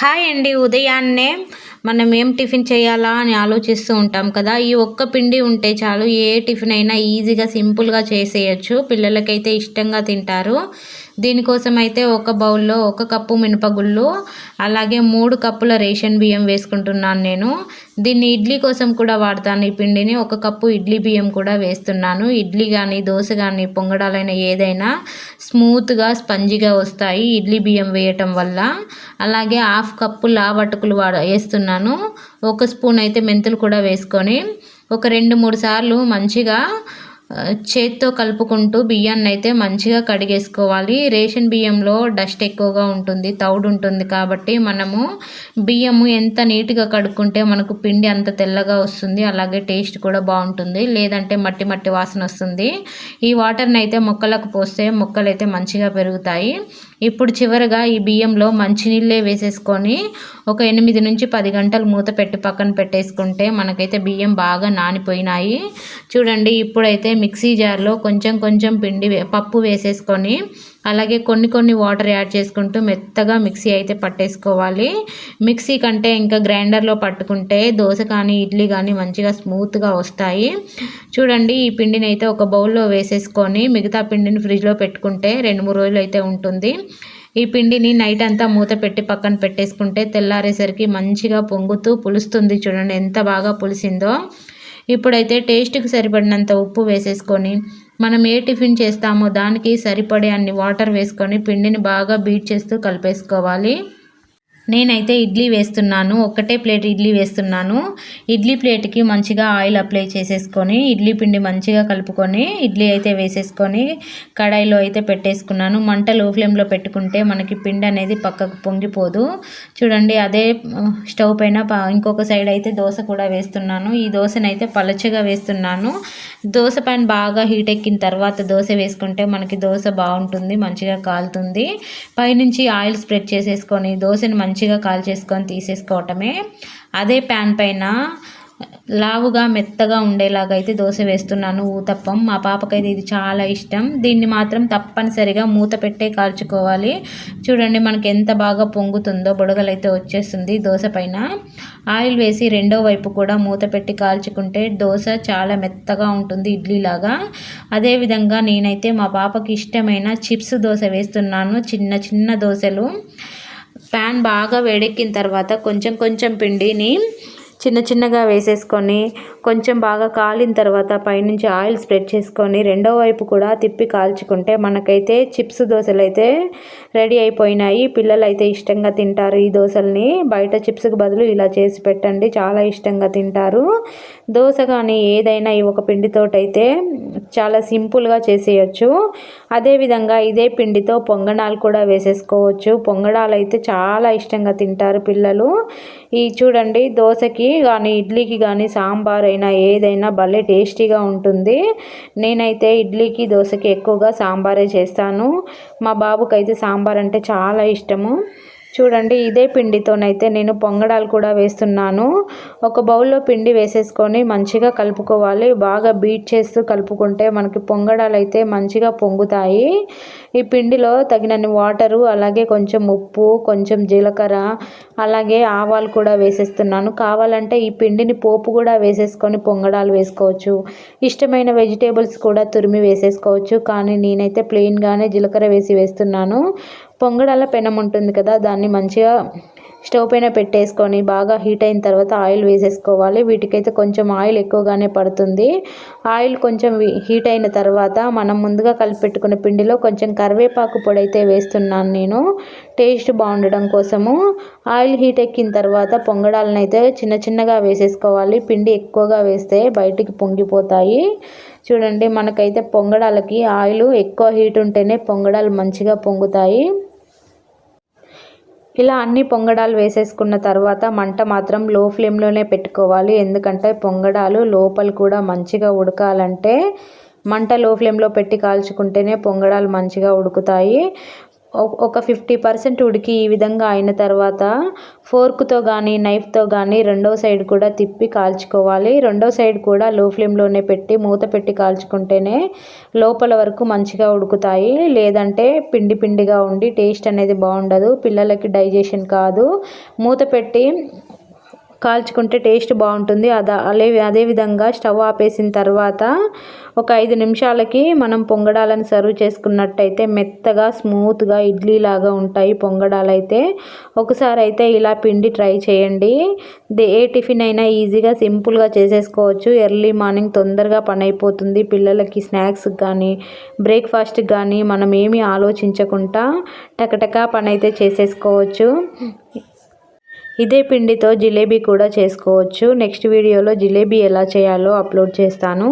Hi అండి ఉదయాన్నే మనం ఏం టిఫిన్ చేయాలా అని ఆలోచిస్తూ ఉంటాం కదా. ఈ ఒక్క పిండి ఉంటే చాలు ఏ టిఫిన్ అయినా ఈజీగా సింపుల్గా చేసేయచ్చు. పిల్లలకైతే ఇష్టంగా తింటారు. దీనికోసం అయితే ఒక బౌల్లో ఒక కప్పు మినపగుళ్ళు అలాగే మూడు కప్పుల రేషన్ బియ్యం వేసుకుంటున్నాను నేను. దీన్ని ఇడ్లీ కోసం కూడా వాడతాను. ఈ పిండిని ఒక కప్పు ఇడ్లీ బియ్యం కూడా వేస్తున్నాను. ఇడ్లీ కానీ దోశ కానీ పొంగడాలైన ఏదైనా స్మూత్గా స్పంజిగా వస్తాయి ఇడ్లీ బియ్యం వేయటం వల్ల. అలాగే హాఫ్ కప్పు లావటుకులు వాడ వేస్తున్నాను. ఒక స్పూన్ అయితే మెంతులు కూడా వేసుకొని ఒక రెండు మూడు సార్లు మంచిగా చేత్తో కలుపుకుంటూ బియ్యాన్ని అయితే మంచిగా కడిగేసుకోవాలి. రేషన్ బియ్యంలో డస్ట్ ఎక్కువగా ఉంటుంది తౌడు ఉంటుంది కాబట్టి మనము బియ్యము ఎంత నీట్గా కడుక్కుంటే మనకు పిండి అంత తెల్లగా వస్తుంది అలాగే టేస్ట్ కూడా బాగుంటుంది. లేదంటే మట్టి మట్టి వాసన వస్తుంది. ఈ వాటర్ని అయితే మొక్కలకు పోస్తే మొక్కలు అయితే మంచిగా పెరుగుతాయి. ఇప్పుడు చివరగా ఈ బియ్యంలో మంచినీళ్ళే వేసేసుకొని ఒక ఎనిమిది నుంచి పది గంటలు మూత పెట్టి పక్కన పెట్టేసుకుంటే మనకైతే బియ్యం బాగా నానిపోయినాయి. చూడండి ఇప్పుడైతే మిక్సీ జార్లో కొంచెం కొంచెం పిండి పప్పు వేసేసుకొని అలాగే కొన్ని కొన్ని వాటర్ యాడ్ చేసుకుంటూ మెత్తగా మిక్సీ అయితే పట్టేసుకోవాలి. మిక్సీ కంటే ఇంకా గ్రైండర్లో పట్టుకుంటే దోశ కానీ ఇడ్లీ కానీ మంచిగా స్మూత్గా వస్తాయి. చూడండి ఈ పిండిని అయితే ఒక బౌల్లో వేసేసుకొని మిగతా పిండిని ఫ్రిడ్జ్లో పెట్టుకుంటే రెండు మూడు రోజులు అయితే ఉంటుంది. ఈ పిండిని నైట్ అంతా మూత పెట్టి పక్కన పెట్టేసుకుంటే తెల్లారేసరికి మంచిగా పొంగుతూ పులుస్తుంది చూడండి ఎంత బాగా పులిసిందో. ఇప్పుడైతే టేస్ట్కి సరిపడినంత ఉప్పు వేసేసుకొని మనం ఏ టిఫిన్ చేస్తామో దానికి సరిపడే అన్ని వాటర్ వేసుకొని పిండిని బాగా బీట్ చేస్తూ కలిపేసుకోవాలి. నేనైతే ఇడ్లీ వేస్తున్నాను. ఒకటే ప్లేట్ ఇడ్లీ వేస్తున్నాను. ఇడ్లీ ప్లేట్కి మంచిగా ఆయిల్ అప్లై చేసేసుకొని ఇడ్లీ పిండి మంచిగా కలుపుకొని ఇడ్లీ అయితే వేసేసుకొని కడాయిలో అయితే పెట్టేసుకున్నాను. మంట లో ఫ్లేమ్లో పెట్టుకుంటే మనకి పిండి అనేది పక్కకు పొంగిపోదు. చూడండి అదే స్టవ్ పైన ఇంకొక సైడ్ అయితే దోశ కూడా వేస్తున్నాను. ఈ దోశనైతే పలచగా వేస్తున్నాను. దోశ పైన బాగా హీట్ ఎక్కిన తర్వాత దోశ వేసుకుంటే మనకి దోశ బాగుంటుంది మంచిగా కాలుతుంది. పైనుంచి ఆయిల్ స్ప్రెడ్ చేసేసుకొని దోశని మంచి మంచిగా కాల్ చేసుకొని తీసేసుకోవటమే. అదే ప్యాన్ పైన లావుగా మెత్తగా ఉండేలాగా అయితే దోశ వేస్తున్నాను ఊతప్పం. మా పాపకైతే ఇది చాలా ఇష్టం. దీన్ని మాత్రం తప్పనిసరిగా మూత పెట్టే కాల్చుకోవాలి. చూడండి మనకి ఎంత బాగా పొంగుతుందో బుడగలైతే వచ్చేస్తుంది దోశ పైన. ఆయిల్ వేసి రెండో వైపు కూడా మూత పెట్టి కాల్చుకుంటే దోశ చాలా మెత్తగా ఉంటుంది ఇడ్లీలాగా. అదేవిధంగా నేనైతే మా పాపకి ఇష్టమైన చిప్స్ దోశ వేస్తున్నాను. చిన్న చిన్న దోశలు. ప్యాన్ బాగా వేడెక్కిన తర్వాత కొంచెం కొంచెం పిండిని చిన్న చిన్నగా వేసేసుకొని కొంచెం బాగా కాలిన తర్వాత పైనుంచి ఆయిల్ స్ప్రెడ్ చేసుకొని రెండో వైపు కూడా తిప్పి కాల్చుకుంటే మనకైతే చిప్స్ దోశలు అయితే రెడీ అయిపోయినాయి. పిల్లలు అయితే ఇష్టంగా తింటారు ఈ దోశల్ని. బయట చిప్స్కి బదులు ఇలా చేసి పెట్టండి చాలా ఇష్టంగా తింటారు. దోశ కానీ ఏదైనా ఈ ఒక పిండితోటైతే చాలా సింపుల్గా చేసేయచ్చు. అదేవిధంగా ఇదే పిండితో పొంగనాలు కూడా వేసేసుకోవచ్చు. పొంగడాలు అయితే చాలా ఇష్టంగా తింటారు పిల్లలు. ఈ చూడండి దోశకి కానీ ఇడ్లీకి కానీ సాంబార్ అయినా ఏదైనా భలే టేస్టీగా ఉంటుంది. నేనైతే ఇడ్లీకి దోశకి ఎక్కువగా సాంబారే చేస్తాను. మా బాబుకైతే సాంబార్ అంటే చాలా ఇష్టము. చూడండి ఇదే పిండితోనైతే నేను పొంగడాలు కూడా వేస్తున్నాను. ఒక బౌల్లో పిండి వేసేసుకొని మంచిగా కలుపుకోవాలి. బాగా బీట్ చేస్తూ కలుపుకుంటే మనకి పొంగడాలు అయితే మంచిగా పొంగుతాయి. ఈ పిండిలో తగినన్ని వాటరు అలాగే కొంచెం ఉప్పు కొంచెం జీలకర్ర అలాగే ఆవాలు కూడా వేసేస్తున్నాను. కావాలంటే ఈ పిండిని పోపు కూడా వేసేసుకొని పొంగడాలు వేసుకోవచ్చు. ఇష్టమైన వెజిటేబుల్స్ కూడా తురిమి వేసేసుకోవచ్చు. కానీ నేనైతే ప్లెయిన్గానే జీలకర్ర వేసి వేస్తున్నాను. పొంగడాల పెనం ఉంటుంది కదా దాన్ని మంచిగా స్టవ్ పైన పెట్టేసుకొని బాగా హీట్ అయిన తర్వాత ఆయిల్ వేసేసుకోవాలి. వీటికైతే కొంచెం ఆయిల్ ఎక్కువగానే పడుతుంది. ఆయిల్ కొంచెం హీట్ అయిన తర్వాత మనం ముందుగా కలిపి పెట్టుకున్న పిండిలో కొంచెం కరివేపాకు పొడి అయితే వేస్తున్నాను నేను. టేస్ట్ బాగుండడం కోసము. ఆయిల్ హీట్ ఎక్కిన తర్వాత పొంగడాలను అయితే చిన్న చిన్నగా వేసేసుకోవాలి. పిండి ఎక్కువగా వేస్తే బయటికి పొంగిపోతాయి. చూడండి మనకైతే పొంగడాలకి ఆయిల్ ఎక్కువ హీట్ ఉంటేనే పొంగడాలు మంచిగా పొంగుతాయి. ఇలా అన్ని పొంగడాలు వేసేసుకున్న తర్వాత మంట మాత్రం లో ఫ్లేమ్లోనే పెట్టుకోవాలి. ఎందుకంటే పొంగడాలు లోపల కూడా మంచిగా ఉడకాలంటే మంట లో ఫ్లేమ్లో పెట్టి కాల్చుకుంటేనే పొంగడాలు మంచిగా ఉడుకుతాయి. ఒక ఫిఫ్టీ పర్సెంట్ ఉడికి ఈ విధంగా అయిన తర్వాత ఫోర్క్తో కానీ నైఫ్తో కానీ రెండో సైడ్ కూడా తిప్పి కాల్చుకోవాలి. రెండో సైడ్ కూడా లో ఫ్లేమ్లోనే పెట్టి మూత పెట్టి కాల్చుకుంటేనే లోపల వరకు మంచిగా ఉడుకుతాయి. లేదంటే పిండి పిండిగా ఉండి టేస్ట్ అనేది బాగుండదు. పిల్లలకి డైజెషన్ కాదు. మూత పెట్టి కాల్చుకుంటే టేస్ట్ బాగుంటుంది. అదే అదే అదేవిధంగా స్టవ్ ఆపేసిన తర్వాత ఒక ఐదు నిమిషాలకి మనం పొంగడాలను సర్వ్ చేసుకున్నట్టయితే మెత్తగా స్మూత్గా ఇడ్లీ లాగా ఉంటాయి పొంగడాలు అయితే ఒకసారి అయితే ఇలా పిండి ట్రై చేయండి. ఏ టిఫిన్ అయినా ఈజీగా సింపుల్గా చేసేసుకోవచ్చు. ఎర్లీ మార్నింగ్ తొందరగా పని అయిపోతుంది పిల్లలకి స్నాక్స్ కానీ బ్రేక్ఫాస్ట్ కానీ మనం ఏమీ ఆలోచించకుండా టకటకా పని అయితే చేసేసుకోవచ్చు. ఇదే పిండితో జిలేబీ కూడా చేసుకోవచ్చు. నెక్స్ట్ వీడియోలో జిలేబీ ఎలా చేయాలో అప్లోడ్ చేస్తాను.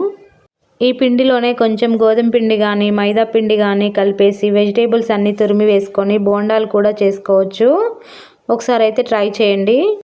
ఈ పిండిలోనే కొంచెం గోధుమ పిండి కానీ మైదా పిండి కానీ కలిపేసి వెజిటేబుల్స్ అన్నీ తురిమి వేసుకొని బోండాలు కూడా చేసుకోవచ్చు. ఒకసారి అయితే ట్రై చేయండి.